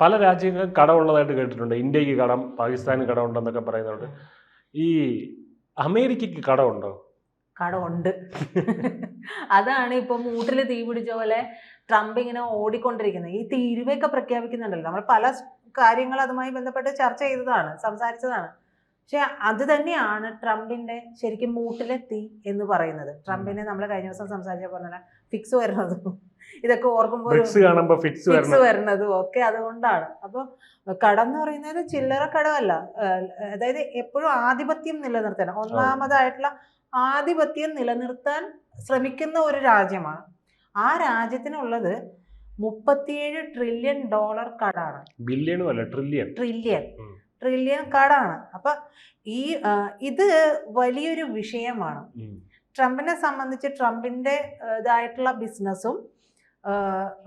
പല രാജ്യങ്ങളും കടമുള്ളതായിട്ട് കേട്ടിട്ടുണ്ട്. ഇന്ത്യയ്ക്ക് കടം പാകിസ്ഥാന് കടമുണ്ടെന്നൊക്കെ പറയുന്നുണ്ട്. ഈ അമേരിക്കക്ക് കടമുണ്ടോ? കടമുണ്ട്. അതാണ് ഇപ്പൊ മൂട്ടിൽ തീ പിടിച്ച പോലെ ട്രംപ് ഇങ്ങനെ ഓടിക്കൊണ്ടിരിക്കുന്നത്. ഈ തീരുവയൊക്കെ പ്രഖ്യാപിക്കുന്നുണ്ടല്ലോ. നമ്മൾ പല കാര്യങ്ങൾ അതുമായി ബന്ധപ്പെട്ട് ചർച്ച ചെയ്തതാണ് സംസാരിച്ചതാണ്. പക്ഷെ അത് തന്നെയാണ് ട്രംപിന്റെ ശരിക്കും മൂട്ടിലെ തീ എന്ന് പറയുന്നത്. ട്രംപിനെ നമ്മൾ കഴിഞ്ഞ ദിവസം സംസാരിച്ച പോലെ ഫിക്സ് വരുന്നതും. ഇതൊക്കെ ഓർക്കുമ്പോൾ കാണുമ്പോൾ ഫിക്സ് വരുന്നതും ഒക്കെ അതുകൊണ്ടാണ്. അപ്പൊ കടം എന്ന് പറയുന്നത് ചില്ലറ കടമല്ല. അതായത് എപ്പോഴും ആധിപത്യം നിലനിർത്തണം. ഒന്നാമതായിട്ടുള്ള ആധിപത്യം നിലനിർത്താൻ ശ്രമിക്കുന്ന ഒരു രാജ്യമാണ്. ആ രാജ്യത്തിനുള്ളത് മുപ്പത്തിയേഴ് ട്രില്യൺ ഡോളർ കടാണ്. ബില്യണും അല്ല ട്രില്യൺ ട്രില്യൺ. ട്രില്യൺ കടാണ്. അപ്പൊ ഈ ഇത് വലിയൊരു വിഷയമാണ്. ട്രംപിനെ സംബന്ധിച്ച് ട്രംപിന്റെ ഇതായിട്ടുള്ള ബിസിനസ്സും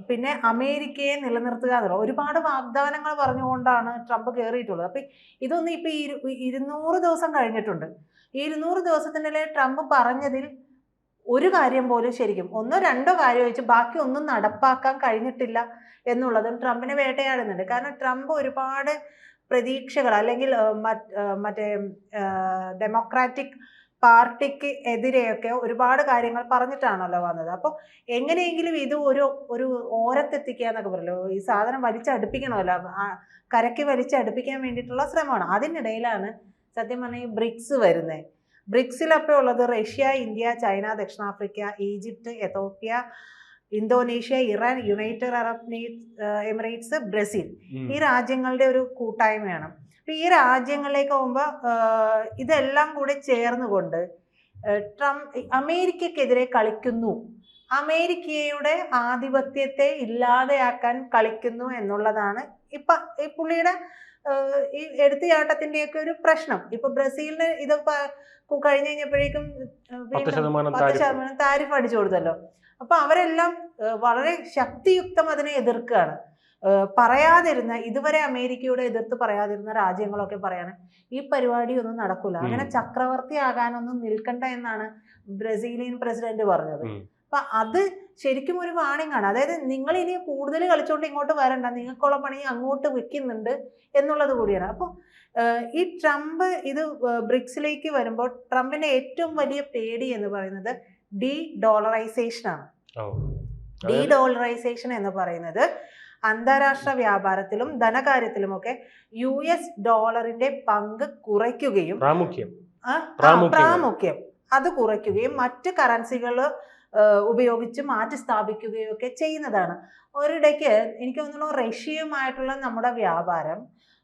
പിന്നെ അമേരിക്കയെ നിലനിർത്തുക എന്നുള്ള ഒരുപാട് വാഗ്ദാനങ്ങൾ പറഞ്ഞുകൊണ്ടാണ് ട്രംപ് കയറിയിട്ടുള്ളത് അപ്പം ഇതൊന്നും ഇപ്പം ഇരു ഇരുന്നൂറ് ദിവസം കഴിഞ്ഞിട്ടുണ്ട്. ഈ ഇരുന്നൂറ് ദിവസത്തിനിടെ ട്രംപ് പറഞ്ഞതിൽ ഒരു കാര്യം പോലും ശരിക്കും ഒന്നോ രണ്ടോ കാര്യം വെച്ച് ബാക്കി ഒന്നും നടപ്പാക്കാൻ കഴിഞ്ഞിട്ടില്ല എന്നുള്ളതും ട്രംപിനെ വേട്ടയാടുന്നുണ്ട്. കാരണം ട്രംപ് ഒരുപാട് പ്രതീക്ഷകൾ അല്ലെങ്കിൽ മറ്റേ ഡെമോക്രാറ്റിക് പാർട്ടിക്ക് എതിരെയൊക്കെ ഒരുപാട് കാര്യങ്ങൾ പറഞ്ഞിട്ടാണല്ലോ വന്നത്. അപ്പോൾ എങ്ങനെയെങ്കിലും ഇത് ഒരു ഒരു ഓരത്തെത്തിക്കുക എന്നൊക്കെ പറയല്ലോ ഈ സാധനം വലിച്ചടുപ്പിക്കണമല്ലോ. കരയ്ക്ക് വലിച്ചടുപ്പിക്കാൻ വേണ്ടിയിട്ടുള്ള ശ്രമമാണ്. അതിനിടയിലാണ് സത്യം പറഞ്ഞാൽ ഈ ബ്രിക്സ് വരുന്നത് ബ്രിക്സിലപ്പോൾ ഉള്ളത് റഷ്യ ഇന്ത്യ ചൈന ദക്ഷിണാഫ്രിക്ക Egypt Ethiopia Indonesia Iran United Arab Emirates Brazil. ഈ രാജ്യങ്ങളുടെ ഒരു കൂട്ടായ്മയാണ്. അപ്പൊ ഈ രാജ്യങ്ങളിലേക്ക് പോകുമ്പോൾ ഇതെല്ലാം കൂടെ ചേർന്നുകൊണ്ട് ട്രംപ് അമേരിക്കക്കെതിരെ കളിക്കുന്നു. അമേരിക്കയുടെ ആധിപത്യത്തെ ഇല്ലാതെയാക്കാൻ കളിക്കുന്നു എന്നുള്ളതാണ് ഇപ്പൊ ഈ പുള്ളിയുടെ ഈ എടുത്തുചാട്ടത്തിന്റെയൊക്കെ ഒരു പ്രശ്നം. ഇപ്പൊ ബ്രസീലിന് ഇത് കഴിഞ്ഞു കഴിഞ്ഞ് കഴിഞ്ഞപ്പോഴേക്കും പത്ത് ശതമാനം താരിഫ്. അടിച്ചു കൊടുത്തല്ലോ. അപ്പൊ അവരെല്ലാം വളരെ ശക്തിയുക്തം അതിനെ എതിർക്കുകയാണ്. പറയാതിരുന്ന ഇതുവരെ അമേരിക്കയുടെ എതിർത്ത് പറയാതിരുന്ന രാജ്യങ്ങളൊക്കെ പറയാണ് ഈ പരിപാടി ഒന്നും നടക്കൂല. അങ്ങനെ ചക്രവർത്തി ആകാനൊന്നും നിൽക്കണ്ട എന്നാണ് ബ്രസീലിയൻ പ്രസിഡന്റ് പറഞ്ഞത്. അപ്പൊ അത് ശരിക്കും ഒരു വാണിംഗ് ആണ്. അതായത് നിങ്ങൾ ഇനി കൂടുതൽ കളിച്ചോണ്ട് ഇങ്ങോട്ട് വരണ്ട നിങ്ങൾക്കുള്ള പണി അങ്ങോട്ട് വെക്കുന്നുണ്ട് എന്നുള്ളത് കൂടിയാണ്. അപ്പോൾ ഈ ട്രംപ് ഇത് ബ്രിക്സിലേക്ക് വരുമ്പോൾ ട്രംപിന്റെ ഏറ്റവും വലിയ പേടി എന്ന് പറയുന്നത് ഡി ഡോളറൈസേഷൻ ആണ് ഡി ഡോളറൈസേഷൻ എന്ന് പറയുന്നത് അന്താരാഷ്ട്ര വ്യാപാരത്തിലും ധനകാര്യത്തിലുമൊക്കെ യു എസ് ഡോളറിന്റെ പങ്ക് കുറയ്ക്കുകയും പ്രാമുഖ്യം പ്രാമുഖ്യം. അത് കുറയ്ക്കുകയും മറ്റ് കറൻസികൾ ഉപയോഗിച്ച് മാറ്റി സ്ഥാപിക്കുകയും ഒക്കെ ചെയ്യുന്നതാണ് ഒരിടയ്ക്ക് എനിക്ക് തോന്നുന്നു റഷ്യയുമായിട്ടുള്ള നമ്മുടെ വ്യാപാരം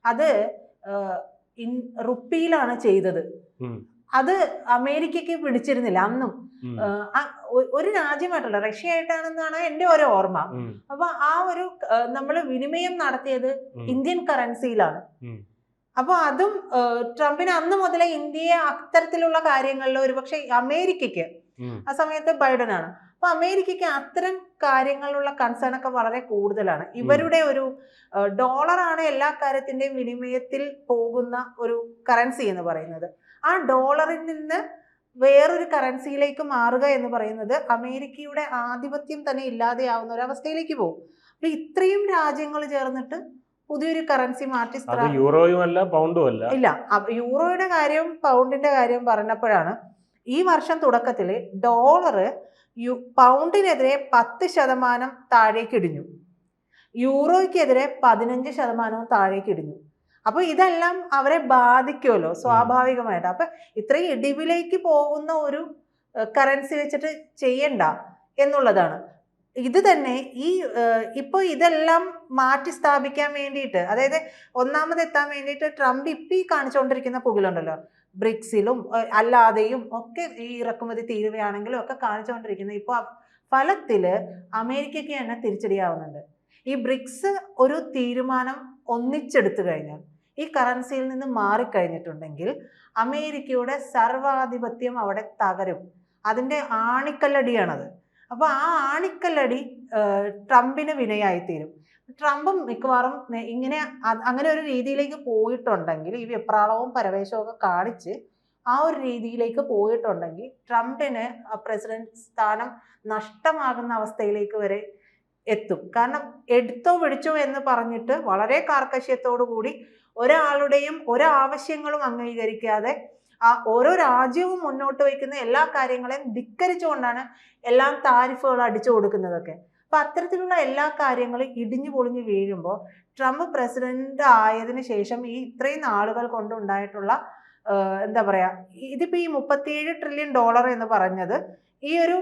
അത് റുപ്പിയിലാണ് ചെയ്തത്. അത് അമേരിക്കയ്ക്ക് പിടിച്ചിരുന്നില്ല അന്നും. ഒരു രാജ്യമായിട്ടുള്ള റഷ്യ ആയിട്ടാണെന്നാണ് എന്റെ ഒരു ഓർമ്മ. അപ്പൊ ആ ഒരു നമ്മൾ വിനിമയം നടത്തിയത് ഇന്ത്യൻ കറൻസിയിലാണ്. അപ്പൊ അതും ട്രംപിന് അന്ന് മുതലേ ഇന്ത്യയെ അത്തരത്തിലുള്ള കാര്യങ്ങളിൽ ഒരുപക്ഷെ അമേരിക്കയ്ക്ക്. ആ സമയത്ത് ആണ് അപ്പൊ അമേരിക്കയ്ക്ക് അത്തരം കാര്യങ്ങളിലുള്ള കൺസേൺ ഒക്കെ വളരെ കൂടുതലാണ്. ഇവരുടെ ഒരു ഡോളറാണ് എല്ലാ കാര്യത്തിന്റെയും വിനിമയത്തിൽ പോകുന്ന ഒരു കറൻസി എന്ന് പറയുന്നത്. ആ ഡോളറിൽ നിന്ന് വേറൊരു കറൻസിയിലേക്ക് മാറുക എന്ന് പറയുന്നത് അമേരിക്കയുടെ ആധിപത്യം തന്നെ ഇല്ലാതെയാവുന്ന ഒരു അവസ്ഥയിലേക്ക് പോകും. അപ്പൊ ഇത്രയും രാജ്യങ്ങൾ ചേർന്നിട്ട് പുതിയൊരു കറൻസി മാറ്റി യൂറോയും അല്ല പൗണ്ടും അല്ല. ഇല്ല. യൂറോയുടെ കാര്യവും പൗണ്ടിന്റെ കാര്യവും പറഞ്ഞപ്പോഴാണ് ഈ വർഷം തുടക്കത്തിൽ ഡോളർ യു പൗണ്ടിനെതിരെ പത്ത് ശതമാനം താഴേക്കിടിഞ്ഞു യൂറോയ്ക്കെതിരെ പതിനഞ്ച് ശതമാനവും താഴേക്ക് ഇടിഞ്ഞു അപ്പൊ ഇതെല്ലാം അവരെ ബാധിക്കുമല്ലോ സ്വാഭാവികമായിട്ട്. അപ്പൊ ഇത്രയും ഇടിവിലേക്ക് പോകുന്ന ഒരു കറൻസി വെച്ചിട്ട് ചെയ്യണ്ട എന്നുള്ളതാണ്. ഇത് തന്നെ ഈ ഇപ്പോൾ ഇതെല്ലാം മാറ്റി സ്ഥാപിക്കാൻ വേണ്ടിയിട്ട് അതായത് ഒന്നാമത് എത്താൻ വേണ്ടിയിട്ട് ട്രംപ് ഇപ്പം ഈ കാണിച്ചുകൊണ്ടിരിക്കുന്ന പുകിലുണ്ടല്ലോ. ബ്രിക്സിലും അല്ലാതെയും ഒക്കെ ഈ ഇറക്കുമതി തീരുവയാണെങ്കിലും ഒക്കെ കാണിച്ചുകൊണ്ടിരിക്കുന്ന ഇപ്പോൾ ഫലത്തിൽ അമേരിക്കയ്ക്ക് തന്നെ തിരിച്ചടിയാവുന്നുണ്ട്. ഈ ബ്രിക്സ് ഒരു തീരുമാനം ഒന്നിച്ചെടുത്തു കഴിഞ്ഞാൽ ഈ കറൻസിയിൽ നിന്ന് മാറിക്കഴിഞ്ഞിട്ടുണ്ടെങ്കിൽ അമേരിക്കയുടെ സർവാധിപത്യം അവിടെ തകരും. അതിന്റെ ആണിക്കല്ലടിയാണത്. അപ്പോൾ ആ ആണിക്കല്ലടി ട്രംപിന് വിനയായിത്തീരും. ട്രംപും മിക്കവാറും ഇങ്ങനെ അങ്ങനെ ഒരു രീതിയിലേക്ക് പോയിട്ടുണ്ടെങ്കിൽ ഈ വെപ്രാളവും പരവേശവും ഒക്കെ കാണിച്ച് ആ ഒരു രീതിയിലേക്ക് പോയിട്ടുണ്ടെങ്കിൽ ട്രംപിന് പ്രസിഡന്റ് സ്ഥാനം നഷ്ടമാകുന്ന അവസ്ഥയിലേക്ക് വരെ എത്തും. കാരണം എടുത്തോ പിടിച്ചോ എന്ന് പറഞ്ഞിട്ട് വളരെ കാർക്കശ്യത്തോടു കൂടി ഒരാളുടെയും ഒരാവശ്യങ്ങളും അംഗീകരിക്കാതെ ആ ഓരോ രാജ്യവും മുന്നോട്ട് വയ്ക്കുന്ന എല്ലാ കാര്യങ്ങളെയും ധിക്കരിച്ചുകൊണ്ടാണ് എല്ലാം താരിഫുകൾ അടിച്ചു കൊടുക്കുന്നതൊക്കെ അപ്പൊ അത്തരത്തിലുള്ള എല്ലാ കാര്യങ്ങളും ഇടിഞ്ഞു പൊളിഞ്ഞു വീഴുമ്പോൾ ട്രംപ് പ്രസിഡന്റ് ആയതിനു ശേഷം ഈ ഇത്രയും നാളുകൾ കൊണ്ടുണ്ടായിട്ടുള്ള എന്താ പറയാ ഇതിപ്പോ ഈ മുപ്പത്തിയേഴ് ട്രില്യൺ ഡോളർ എന്ന് പറഞ്ഞത് ഈ ഒരു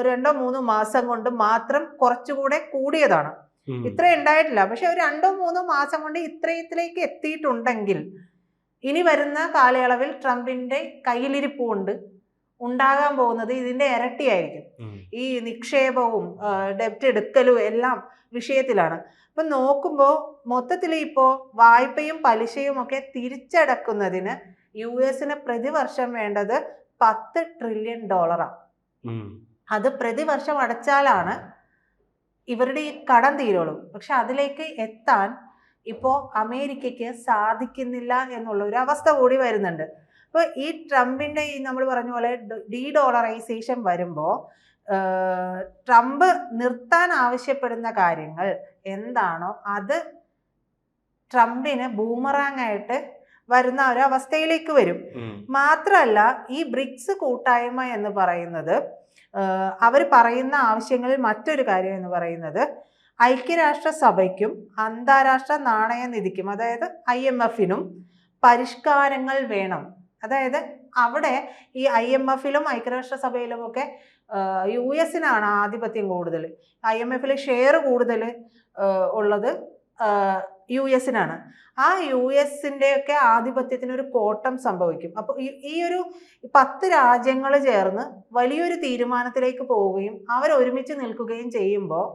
രണ്ടോ മൂന്നോ മാസം കൊണ്ട് മാത്രം കുറച്ചുകൂടെ കൂടിയതാണ്. ഇത്ര ഉണ്ടായിട്ടില്ല. പക്ഷെ ഒരു രണ്ടോ മൂന്നോ മാസം കൊണ്ട് ഇത്രയത്തിലേക്ക് എത്തിയിട്ടുണ്ടെങ്കിൽ ഇനി വരുന്ന കാലയളവിൽ ട്രംപിന്റെ കയ്യിലിരിപ്പുണ്ട്. ഉണ്ടാകാൻ പോകുന്നത് ഇതിന്റെ ഇരട്ടിയായിരിക്കും. ഈ നിക്ഷേപവും ഡെപ്റ്റ് എടുക്കലും എല്ലാം വിഷയത്തിലാണ്. അപ്പൊ നോക്കുമ്പോൾ മൊത്തത്തിൽ ഇപ്പോൾ വായ്പയും പലിശയും ഒക്കെ തിരിച്ചടക്കുന്നതിന് യു എസിന് പ്രതിവർഷം വേണ്ടത് പത്ത് ട്രില്യൺ ഡോളറാണ് അത് പ്രതിവർഷം അടച്ചാലാണ് ഇവരുടെ ഈ കടം തീരുള്ളൂ പക്ഷെ അതിലേക്ക് എത്താൻ ഇപ്പോൾ അമേരിക്കയ്ക്ക് സാധിക്കുന്നില്ല എന്നുള്ള ഒരു അവസ്ഥ കൂടി വരുന്നുണ്ട്. അപ്പോൾ ഈ ട്രംപിന്റെ ഈ നമ്മൾ പറഞ്ഞ പോലെ ഡീ ഡോളറൈസേഷൻ വരുമ്പോൾ ട്രംപ് നിർത്താൻ ആവശ്യപ്പെടുന്ന കാര്യങ്ങൾ എന്താണോ അത് ട്രംപിന് ബൂമറാങ് ആയിട്ട് വരുന്ന ഒരു അവസ്ഥയിലേക്ക് വരും. മാത്രമല്ല ഈ ബ്രിക്സ് കൂട്ടായ്മ എന്ന് പറയുന്നത് അവർ പറയുന്ന ആവശ്യങ്ങളിൽ മറ്റൊരു കാര്യം എന്ന് പറയുന്നത് ഐക്യരാഷ്ട്ര സഭയ്ക്കും അന്താരാഷ്ട്ര നാണയനിധിക്കും അതായത് ഐ എം എഫിനും പരിഷ്കാരങ്ങൾ വേണം. അതായത് അവിടെ ഈ ഐ എം എഫിലും ഐക്യരാഷ്ട്ര സഭയിലുമൊക്കെ യു എസിനാണ് ആധിപത്യം കൂടുതൽ. ഐ എം എഫിൽ ഷെയർ കൂടുതൽ ഉള്ളത് യു എസിനാണ്. ആ യു എസിന്റെയൊക്കെ ആധിപത്യത്തിന് ഒരു കോട്ടം സംഭവിക്കും. അപ്പോൾ ഈ ഒരു പത്ത് രാജ്യങ്ങൾ ചേർന്ന് വലിയൊരു തീരുമാനത്തിലേക്ക് പോവുകയും അവർ ഒരുമിച്ച് നിൽക്കുകയും ചെയ്യുമ്പോൾ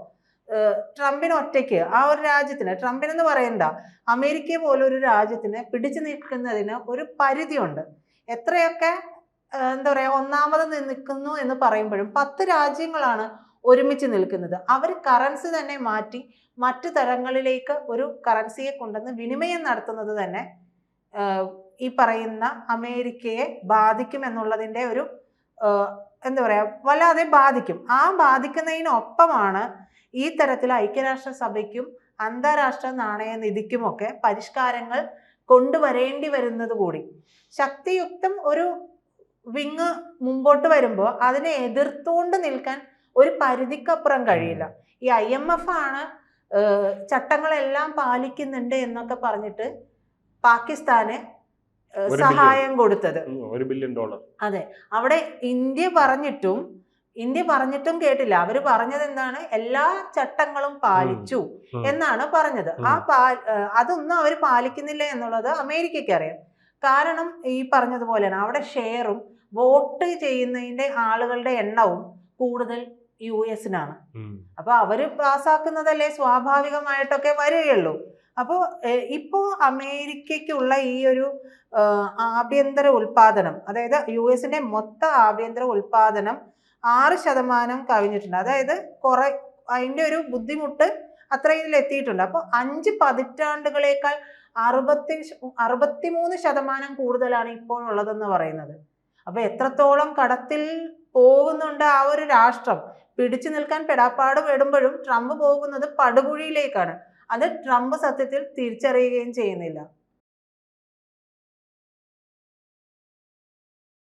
ട്രംപിന് ഒറ്റയ്ക്ക് ആ ഒരു രാജ്യത്തിന് ട്രംപിനെന്ന് പറയണ്ട അമേരിക്ക ഒരു രാജ്യത്തിന് പിടിച്ചു നിൽക്കുന്നതിന് ഒരു പരിധിയുണ്ട്. എത്രയൊക്കെ എന്താ പറയുക ഒന്നാമത് നിൽക്കുന്നു എന്ന് പറയുമ്പോഴും പത്ത് രാജ്യങ്ങളാണ് ഒരുമിച്ച് നിൽക്കുന്നത്. അവർ കറൻസി തന്നെ മാറ്റി മറ്റു തരങ്ങളിലേക്ക് ഒരു കറൻസിയെ കൊണ്ടുവന്ന് വിനിമയം നടത്തുന്നത് തന്നെ ഈ പറയുന്ന അമേരിക്കയെ ബാധിക്കും എന്നുള്ളതിന്റെ ഒരു എന്താ പറയുക വല്ലാതെ ബാധിക്കും. ആ ബാധിക്കുന്നതിനൊപ്പമാണ് ഈ തരത്തിൽ ഐക്യരാഷ്ട്ര സഭയ്ക്കും അന്താരാഷ്ട്ര നാണയ നിധിക്കുമൊക്കെ പരിഷ്കാരങ്ങൾ കൊണ്ടുവരേണ്ടി വരുന്നത് കൂടി. ശക്തിയുക്തം ഒരു വിങ് മുമ്പോട്ട് വരുമ്പോൾ അതിനെ എതിർത്തുകൊണ്ട് നിൽക്കാൻ ഒരു പരിധിക്കപ്പുറം കഴിയില്ല. ഈ ഐ എം എഫ് ആണ് ചട്ടങ്ങളെല്ലാം പാലിക്കുന്നുണ്ട് എന്നൊക്കെ പറഞ്ഞിട്ട് പാകിസ്ഥാന്. സഹായം കൊടുത്തത്. ഒരു ബില്യൺ ഡോളർ. അതെ. അവിടെ ഇന്ത്യ പറഞ്ഞിട്ടും ഇന്ത്യ പറഞ്ഞിട്ടും കേട്ടില്ല. അവർ പറഞ്ഞത് എന്താണ്? എല്ലാ ചട്ടങ്ങളും പാലിച്ചു എന്നാണ് പറഞ്ഞത്. ആ. പാ അതൊന്നും അവർ പാലിക്കുന്നില്ല എന്നുള്ളത് അമേരിക്കയ്ക്ക് അറിയാം. കാരണം ഈ പറഞ്ഞതുപോലെയാണ്. അവിടെ ഷെയറും വോട്ട് ചെയ്യുന്നതിന്റെ ആളുകളുടെ എണ്ണവും കൂടുതൽ യു എസിനാണ്. അപ്പൊ അപ്പോൾ അവർ പാസ്സാക്കുന്നതല്ലേ സ്വാഭാവികമായിട്ടൊക്കെ വരികയുള്ളൂ. അപ്പോൾ ഇപ്പോൾ അമേരിക്കയ്ക്കുള്ള ഈ ഒരു ആഭ്യന്തര ഉൽപാദനം അതായത് യു എസിന്റെ മൊത്ത ആഭ്യന്തര ഉൽപാദനം ആറ് ശതമാനം കവിഞ്ഞിട്ടുണ്ട് അതായത് കുറെ അതിന്റെ ഒരു ബുദ്ധിമുട്ട് അത്ര ഇതിൽ എത്തിയിട്ടുണ്ട് അപ്പോൾ അഞ്ച് പതിറ്റാണ്ടുകളേക്കാൾ അറുപത്തി അറുപത്തിമൂന്ന് ശതമാനം കൂടുതലാണ് ഇപ്പോഴുള്ളതെന്ന് പറയുന്നത്. അപ്പൊ എത്രത്തോളം കടത്തിൽ പോകുന്നുണ്ട് ആ ഒരു രാഷ്ട്രം. പിടിച്ചു നിൽക്കാൻ പെടാപ്പാട് പെടുമ്പോഴും ട്രംപ് പോകുന്നത് പടുകുഴിയിലേക്കാണ്. അത് ട്രംപ് സത്യത്തിൽ തിരിച്ചറിയുകയും ചെയ്യുന്നില്ല.